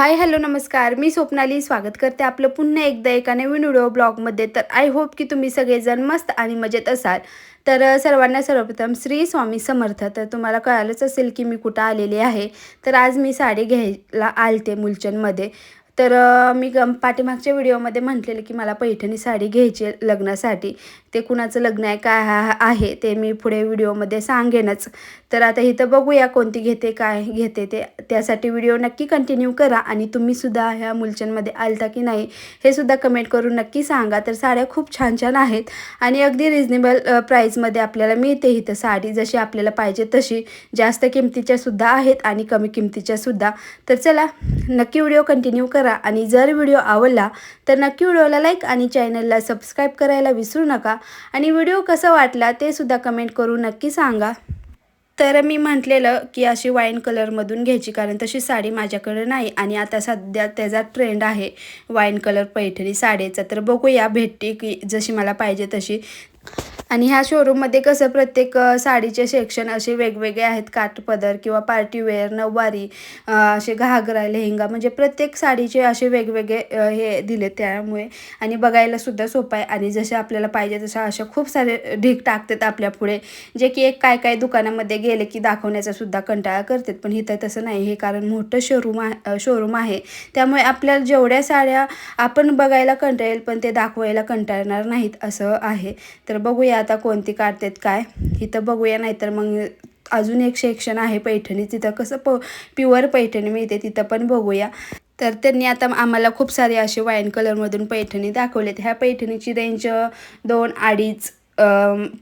Hi hello नमस्कार. मी स्वप्नाली. स्वागत करते आपलं पुन्हा एकदा एका नवीन व्हिडिओ ब्लॉगमध्ये. तर आय होप की तुम्ही सगळेजण मस्त आणि मजेत असाल. तर सर्वांना सर्वप्रथम श्री स्वामी समर्थ. तर तुम्हाला कळालंच असेल की मी कुठं आलेली आहे. तर आज मी साडी घ्यायला आलते मुलचंदमध्ये. तर मी ग पाठीमागच्या व्हिडिओमध्ये म्हटलेलं की मला पैठणी साडी घ्यायची आहे लग्नासाठी. ते कुणाचं लग्न आहे काय हा- आहे ते मी पुढे व्हिडिओमध्ये सांगेनच. तर आता इथं बघूया कोणती घेते काय घेते ते. त्यासाठी व्हिडिओ नक्की कंटिन्यू करा आणि तुम्हीसुद्धा ह्या मुलचंदमध्ये आलता की नाही हे सुद्धा कमेंट करून नक्की सांगा. तर साड्या खूप छान छान आहेत आणि अगदी रिजनेबल प्राईजमध्ये आपल्याला मिळते इथं साडी. जशी आपल्याला पाहिजे तशी जास्त किमतीच्या सुद्धा आहेत आणि कमी किमतीच्यासुद्धा तर चला नक्की व्हिडिओ कंटिन्यू करा. आणि जर व्हिडिओ आवडला तर नक्की व्हिडिओला लाईक आणि चॅनलला सबस्क्राईब करायला विसरू नका. आणि व्हिडिओ कसा वाटला ते सुद्धा कमेंट करून नक्की सांगा. तर मी म्हटलेलं की अशी वाईन कलरमधून घ्यायची कारण तशी साडी माझ्याकडे नाही आणि आता सध्या त्याचा ट्रेंड आहे वाईन कलर पैठणी साडीचा. तर बघूया भेटते की जशी मला पाहिजे तशी. आणि ह्या शोरूममध्ये कसं प्रत्येक साडीचे सेक्शन असे वेगवेगळे आहेत. काठपदर किंवा पार्टीवेअर नऊवारी असे घागरा लेहंगा म्हणजे प्रत्येक साडीचे असे वेगवेगळे हे दिले त्यामुळे. आणि बघायला सुद्धा सोपं आहे. आणि जसे आपल्याला पाहिजे तसं अशा खूप सारे ढीक टाकतात आपल्या पुढे जे की एक काय काय दुकानामध्ये गेले की दाखवण्याचा सुद्धा कंटाळा करतात. पण इथं तसं नाही. हे कारण मोठं शोरूम आहे शोरूम आहे. त्यामुळे आपल्याला जेवढ्या साड्या आपण बघायला कंटाळेल पण ते दाखवायला कंटाळणार नाहीत असं आहे. तर बघूया आता कोणती काढतात काय? इथं बघूया नाहीतर मग अजून एक सेक्शन आहे पैठणी. तिथं कसं प प्युअर पैठणी मिळते तिथं पण बघूया. तर त्यांनी आता आम्हाला खूप सारे असे वाईन कलरमधून पैठणी दाखवलेत. ह्या पैठणीची रेंज दोन अडीच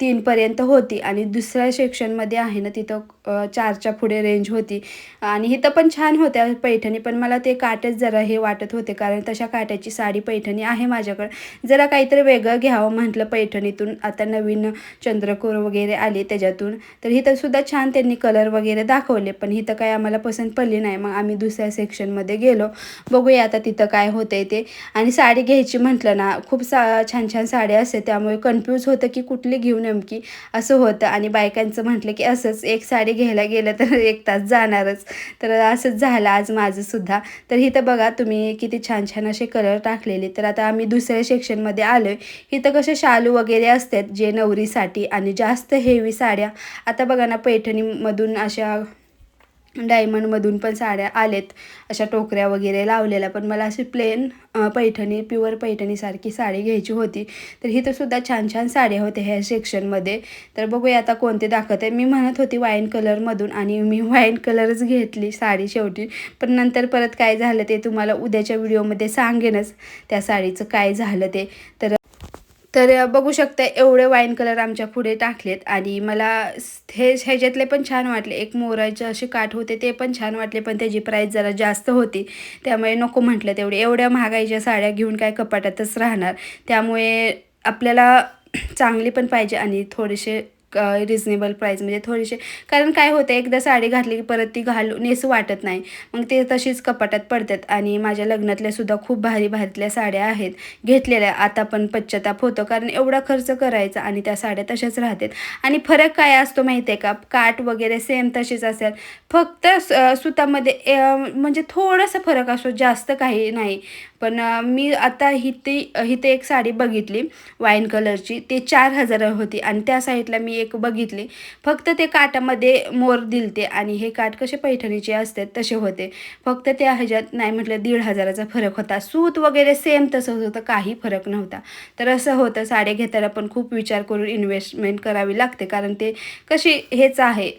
तीनपर्यंत होती. आणि दुसऱ्या सेक्शनमध्ये आहे ना तिथं चारच्या पुढे रेंज होती. आणि इथं पण छान होत्या पैठणी पण मला ते काटेच जरा हे वाटत होते कारण तशा काट्याची साडी पैठणी आहे माझ्याकडं. जरा काहीतरी वेगळं घ्यावं म्हटलं पैठणीतून. आता नवीन चंद्रकोर वगैरे आले त्याच्यातून. तर हिथंसुद्धा छान त्यांनी कलर वगैरे दाखवले पण इथं काय आम्हाला पसंत पडली नाही. मग आम्ही दुसऱ्या सेक्शनमध्ये गेलो. बघूया आता तिथं काय होतंय ते. आणि साडी घ्यायची म्हटलं ना खूप सा छान छान साड्या असते त्यामुळे कन्फ्यूज होतं की कुठली घेऊ नेमकी? असं होतं. आणि बायकांचं म्हटलं की असंच एक साडी घ्यायला गेलं तर एक तास जाणारच. तर असंच झालं आज माझंसुद्धा तर इथं बघा तुम्ही किती छान छान असे कलर टाकलेले. तर आता आम्ही दुसऱ्या सेक्शनमध्ये आलो आहे इथं कसे शालू वगैरे असतात जे नवरीसाठी आणि जास्त हेवी साड्या. आता बघा ना पैठणीमधून अशा डायमंडमधून पण साड्या आलेत अशा टोकऱ्या वगैरे लावलेल्या. पण मला अशी प्लेन पैठणी प्युअर पैठणीसारखी साडी घ्यायची होती. तर इथं सुद्धा छान छान साड्या होत्या ह्या सेक्शनमध्ये तर बघूया आता कोणते दाखवत. आहे मी म्हणत होती वाईन कलरमधून आणि मी वाईन कलरच घेतली साडी शेवटी. पण नंतर परत काय झालं ते तुम्हाला उद्याच्या व्हिडिओमध्ये सांगेनच. त्या साडीचं काय झालं ते. तर तर बघू शकता एवढे वाईन कलर आमच्या पुढे टाकलेत आणि मला हे ह्याच्यातले पण छान वाटले. एक मोराचे असे काठ होते ते पण छान वाटले पण त्याची प्राईस जरा जास्त होती. त्यामुळे नको म्हटलं तेवढे. एवढ्या महागाईच्या साड्या घेऊन काय कपाटातच राहणार. त्यामुळे आपल्याला चांगली पण पाहिजे आणि थोडेसे रिजनेबल प्राईज म्हणजे थोडेसे कारण काय होतं एकदा साडी घातली की परत ती घालू नेसू वाटत नाही. मग ते तशीच कपाटात पडतात. आणि माझ्या लग्नातल्या सुद्धा खूप भारी भारीतल्या साड्या आहेत. घेतलेल्या. आता पण पश्चाताप होतो. कारण एवढा खर्च करायचा आणि त्या साड्या तशाच राहतात. आणि फरक काय असतो माहिती आहे का? काठ वगैरे सेम तशीच असेल. फक्त सुतामध्ये म्हणजे थोडासा फरक असतो. जास्त काही नाही. पण मी आता हिथे हिथे एक साडी बघितली वाईन कलरची. ते चार हजार होती आणि त्या साईडला मी एक बघितली. फक्त ते काटामध्ये मोर दिलते आणि हे काठ कसे पैठणीचे असतात तसे होते. फक्त त्या ह्याच्यात नाही म्हटलं दीड हजाराचा फरक होता. सूत वगैरे सेम तसंच होतं काही फरक नव्हता. तर असं होतं साड्या घेताना पण खूप विचार करून इन्व्हेस्टमेंट करावी लागते. कारण ते कशी हेच आहे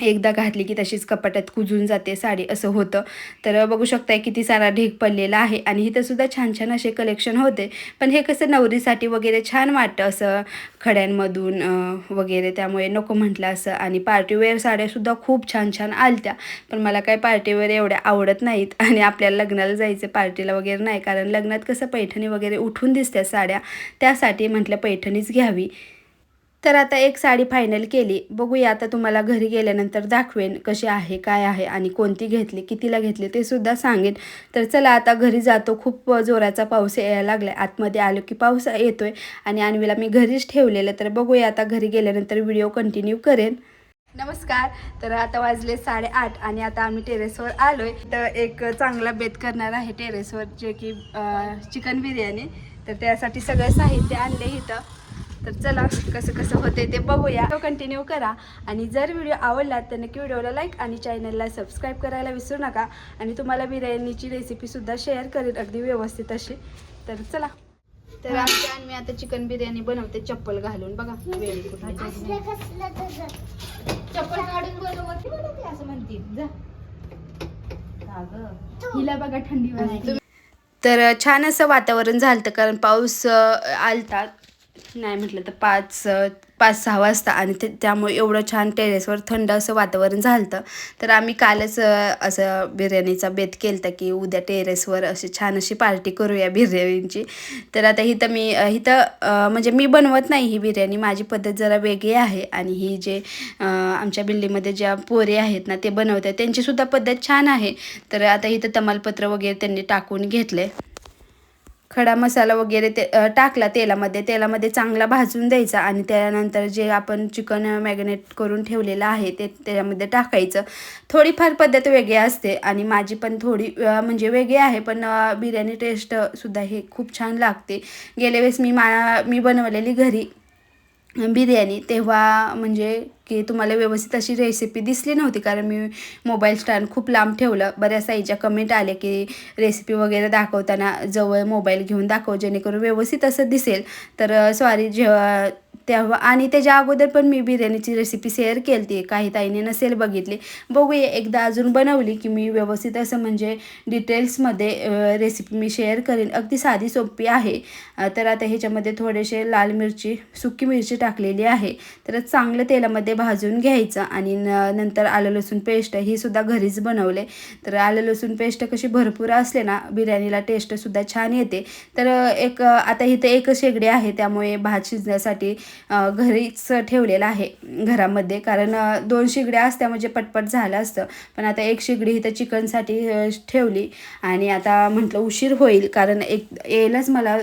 एकदा घातली की तशीच कपाटात कुजून जाते साडी असं होतं. तर बघू शकताय किती सारा ढीग पडलेला आहे आणि इथं सुद्धा छान छान असे कलेक्शन होते. पण हे कसं नवरीसाठी वगैरे छान वाटतं असं खड्यांमधून वगैरे. त्यामुळे नको म्हटलं असं. आणि पार्टीवेअर साड्यासुद्धा खूप छान छान आलत्या. पण मला काय पार्टीवेअर एवढ्या आवडत नाहीत. आणि आपल्याला लग्नाला जायचं पार्टीला वगैरे नाही. कारण लग्नात कसं पैठणी वगैरे उठून दिसत्या साड्या. त्यासाठी म्हटलं पैठणीच घ्यावी. तर आता एक साडी फायनल केली. बघूया आता तुम्हाला घरी गेल्यानंतर दाखवेन कशी आहे काय आहे आणि कोणती घेतली कितीला घेतली ते सुद्धा सांगेन. तर चला आता घरी जातो. खूप जोराचा पाऊस यायला लागला आतमध्ये आलो की पाऊस येतोय आणि अन्वीला मी घरीच ठेवलेलं तर बघूया आता घरी गेल्यानंतर व्हिडिओ कंटिन्यू करेन. नमस्कार. तर आता वाजले साडेआठ आणि आता आम्ही टेरेसवर आलोय. तर एक चांगला बेत करणार आहे टेरेसवर जे की चिकन बिर्याणी. तर त्यासाठी सगळं साहित्य आणले इथं. तर चला कसं कसं होते ते बघूया. कंटिन्यू करा. आणि जर व्हिडिओ आवडला तर नक्की व्हिडिओला लाईक आणि चॅनलला सबस्क्राईब करायला विसरू नका. आणि तुम्हाला बिर्याणीची रेसिपीसुद्धा शेअर करेल अगदी व्यवस्थित अशी. तर चला. तर आमच्या आणि मी आता चिकन बिर्याणी बनवते चप्पल घालून. बघा वेळी. चप्पल काढून बनवते. असं म्हणतील. जा. हिला बघा थंडी तर छान असं वातावरण झालं कारण पाऊस आलता. नाही म्हटलं तर पाच पाच सहा वाजता आणि ते त्यामुळे एवढं छान टेरेसवर थंड असं वातावरण झालं तर आम्ही कालच असं बिर्याणीचा बेत केलं की उद्या टेरेसवर अशी छान अशी पार्टी करूया बिर्याणीची. तर आता इथं मी अं, इथं म्हणजे मी बनवत नाही ही बिर्याणी माझी पद्धत जरा वेगळी आहे. आणि ही जे आमच्या बिल्डिंगमध्ये ज्या पोरे आहेत ना ते बनवतात. त्यांचीसुद्धा पद्धत छान आहे. तर आता इथं तमालपत्र वगैरे त्यांनी टाकून घेतले खडा मसाला वगैरे ते टाकला तेलामध्ये तेलामध्ये चांगला भाजून द्यायचा आणि त्यानंतर जे आपण चिकन मॅग्नेट करून ठेवलेलं आहे ते त्याच्यामध्ये टाकायचं. थोडीफार पद्धत वेगळी असते आणि माझी पण थोडी म्हणजे वेगळी आहे पण बिर्याणी टेस्टसुद्धा हे खूप छान लागते. गेल्या वेळेस मी मा मी बनवलेली घरी बिर्याणी तेव्हा म्हणजे की तुम्हाला व्यवस्थित अशी रेसिपी दिसली नव्हती कारण मी मोबाईल स्टँड खूप लांब ठेवलं. बऱ्याच आईच्या कमेंट आले की रेसिपी वगैरे दाखवताना जवळ मोबाईल घेऊन दाखव जेणेकरून व्यवस्थित असं दिसेल. तर सॉरी जेव्हा तेव्हा आणि त्याच्या अगोदर पण मी बिर्याणीची रेसिपी शेअर केली ती काही ताईने नसेल बघितली. बघूया. एकदा अजून बनवली की मी व्यवस्थित असं म्हणजे डिटेल्समध्ये रेसिपी मी शेअर करेन. अगदी साधी सोपी आहे. तर आता ह्याच्यामध्ये थोडेसे लाल मिरची सुकी मिरची टाकलेली आहे. तर चांगलं तेलामध्ये भाजून घ्यायचं आणि न नंतर आलं लसूण पेस्ट ही सुद्धा घरीच बनवले. तर आलं लसूण पेस्ट कशी भरपूर असले ना बिर्याणीला टेस्टसुद्धा छान येते. तर एक आता इथं एक शेगडी आहे. त्यामुळे भात शिजण्यासाठी घरीच ठेवलेलं आहे घरामध्ये. कारण दोन शिगड्या असत्या म्हणजे पटपट झालं असतं. पण आता एक शिगडी इथं चिकनसाठी ठेवली. आणि आता म्हटलं उशीर होईल. कारण एक येईलच मला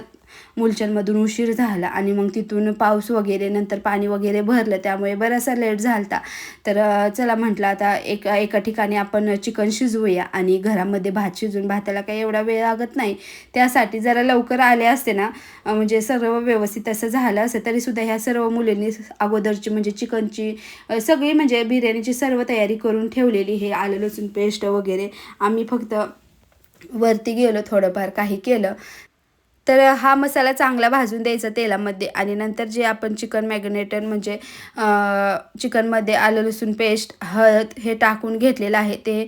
मुलचंदमधून उशीर झाला आणि मग तिथून पाऊस वगैरे नंतर पाणी वगैरे भरलं त्यामुळे बराचसा लेट झालता. तर चला म्हटलं आता एक एका ठिकाणी आपण चिकन शिजवूया आणि घरामध्ये भात शिजवून भाताला काही एवढा वेळ लागत नाही. त्यासाठी जरा लवकर आले असते ना म्हणजे सर्व व्यवस्थित असं झालं असं तरीसुद्धा ह्या सर्व मुलींनी अगोदरची म्हणजे चिकनची सगळी म्हणजे बिर्याणीची सर्व तयारी करून ठेवलेली हे आलं लसूण पेस्ट वगैरे. आम्ही फक्त वरती गेलो थोडंफार काही केलं. तर हा मसाला चांगला भाजून द्यायचा तेलामध्ये आणि नंतर जे आपण चिकन मॅग्नेटेड म्हणजे चिकनमध्ये आलं लसूण पेस्ट हळद हे टाकून घेतलेलं आहे ते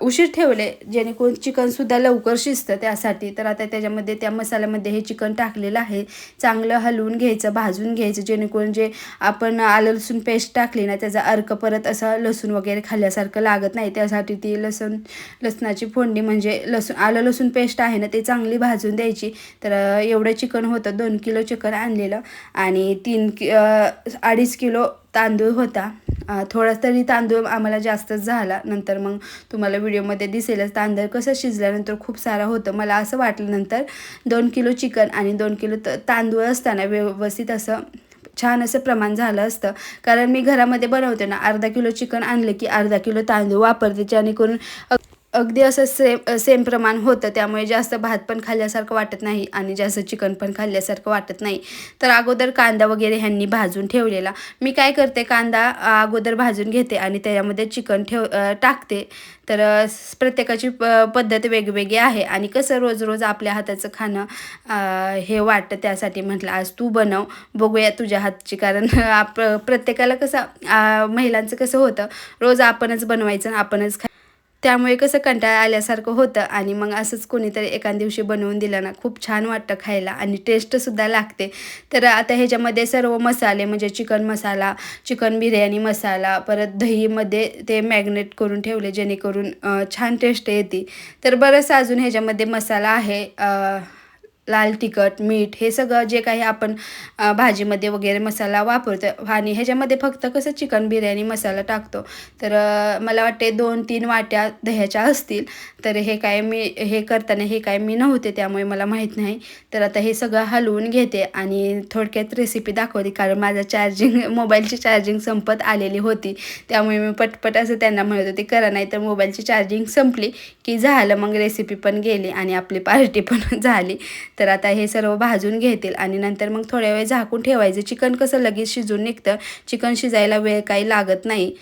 उशीर ठेवले जेणेकरून चिकनसुद्धा लवकर शिजतं त्यासाठी. तर आता त्याच्यामध्ये त्या मसाल्यामध्ये हे चिकन टाकलेलं आहे. चांगलं हलवून घ्यायचं भाजून घ्यायचं जेणेकरून जे आपण आलं लसूण पेस्ट टाकली ना त्याचा अर्क परत असं लसूण वगैरे खाल्ल्यासारखं लागत नाही. त्यासाठी ती लसूण लसणाची फोडणी म्हणजे लसूण आलं लसूण पेस्ट आहे ना ते चांगली भाजून द्यायची. तर एवढं चिकन होतं. दोन किलो चिकन आणलेलं. आणि तीन कि अडीच किलो तांदूळ होता. थोडा तरी तांदूळ आम्हाला जास्तच झाला. नंतर मग तुम्हाला व्हिडिओमध्ये दिसेलच. तांदूळ कसं शिजल्यानंतर खूप सारा होतं. मला असं वाटलं नंतर दोन किलो चिकन आणि दोन किलो त तांदूळ असताना व्यवस्थित असं छान असं प्रमाण झालं असतं. कारण मी घरामध्ये बनवते ना अर्धा किलो चिकन आणलं की अर्धा किलो तांदूळ वापरते. जेणेकरून अगदी असं सेम सेम प्रमाण होतं. त्यामुळे जास्त भात पण खाल्ल्यासारखं वाटत नाही आणि जास्त चिकन पण खाल्ल्यासारखं वाटत नाही. तर अगोदर कांदा वगैरे ह्यांनी भाजून ठेवलेला. मी काय करते कांदा अगोदर भाजून घेते आणि त्याच्यामध्ये चिकन ठेव टाकते. तर प्रत्येकाची प पद्धत वेगवेगळी आहे आणि कसं रोज रोज आपल्या हाताचं खाणं हे वाटतं त्यासाठी म्हटलं आज तू बनव बघूया तुझ्या हातची. कारण आप प्रत्येकाला कसं महिलांचं कसं होतं रोज आपणच बनवायचं आणि आपणच खा त्यामुळे कसं कंटाळा आल्यासारखं होतं आणि मग असंच कोणीतरी एका दिवशी बनवून दिलं ना खूप छान वाटतं खायला आणि टेस्टसुद्धा लागते. तर आता ह्याच्यामध्ये सर्व मसाले म्हणजे चिकन मसाला चिकन बिर्याणी मसाला परत दहीमध्ये ते मॅग्नेट करून ठेवले जेणेकरून छान टेस्ट येते. तर बरंच अजून ह्याच्यामध्ये मसाला आहे लाल तिखट मीठ हे सगळं जे काही आपण भाजीमध्ये वगैरे मसाला वापरतो आणि ह्याच्यामध्ये फक्त कसं चिकन बिर्याणी मसाला टाकतो. तर मला वाटते दोन तीन वाट्या दह्याच्या असतील. तर हे काय मी हे करताना हे काय मी नव्हते त्यामुळे मला माहीत नाही. तर आता हे सगळं हलवून घेते आणि थोडक्यात रेसिपी दाखवते कारण माझा चार्जिंग मोबाईलची चार्जिंग संपत आलेली होती. त्यामुळे मी पटपट असं त्यांना म्हणत होते करा नाही तर मोबाईलची चार्जिंग संपली की झालं. मग रेसिपी पण गेली आणि आपली पार्टी पण झाली. तर आता हे सर्व भाजून घेतील आणि नंतर मग थोड्या वेळ झाकून ठेवायचं. चिकन कसं लगेच शिजून निघतं. चिकन शिजायला वेळ काही लागत नाही.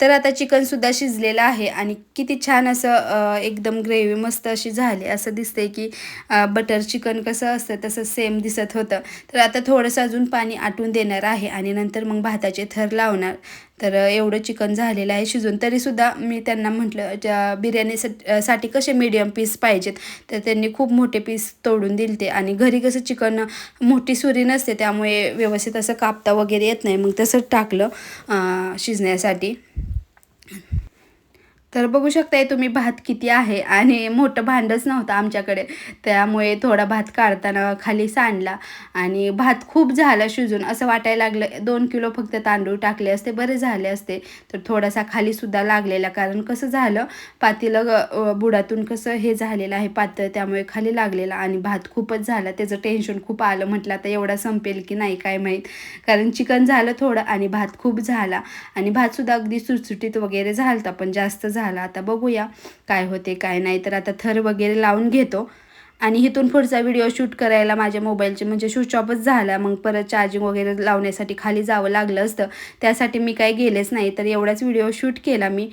तर आता चिकनसुद्धा शिजलेलं आहे आणि किती छान असं एकदम ग्रेव्ही मस्त अशी झाली. असं दिसतंय की बटर चिकन कसं असतं तसं सेम दिसत होतं. तर आता थोडंसं अजून पाणी आटून देणार आहे आणि नंतर मग भाताचे थर लावणार. तर एवढं चिकन झालेलं आहे शिजून. तरीसुद्धा मी त्यांना म्हटलं ज्या बिर्याणीसाठी साठी कसे मीडियम पीस पाहिजेत? तर त्यांनी खूप मोठे पीस तोडून दिले ते आणि घरी कसं चिकन मोठी सुरी नसते त्यामुळे व्यवस्थित असं कापता वगैरे येत नाही. मग तसं टाकलं शिजण्यासाठी. तर बघू शकताय तुम्ही भात किती आहे आणि मोठं भांडंच नव्हतं आमच्याकडे. त्यामुळे थोडा भात काढताना खाली सांडला आणि भात खूप झाला शिजून. असं वाटायला लागलं दोन किलो फक्त तांदूळ टाकले असते बरे झाले असते. तर थोडासा खालीसुद्धा लागलेला कारण कसं झालं पातीलं बुडातून कसं हे झालेलं आहे पातळ त्यामुळे खाली लागलेला आणि भात खूपच झाला. त्याचं टेन्शन खूप आलं. म्हटलं आता एवढा संपेल की नाही काय माहीत. कारण चिकन झालं थोडं आणि भात खूप झाला. आणि भातसुद्धा अगदी सुटसुटीत वगैरे झालता पण जास्त झाला झाला. आता बघूया काय होते काय नाही. तर आता थर वगैरे लावून घेतो. आणि इथून पुढचा व्हिडिओ शूट करायला माझ्या मोबाईलचे म्हणजे स्विच ऑफच झाला. मग परत चार्जिंग वगैरे लावण्यासाठी खाली जावं लागलं असतं. त्यासाठी मी काही गेलेच नाही. तर एवढाच व्हिडिओ शूट केला मी.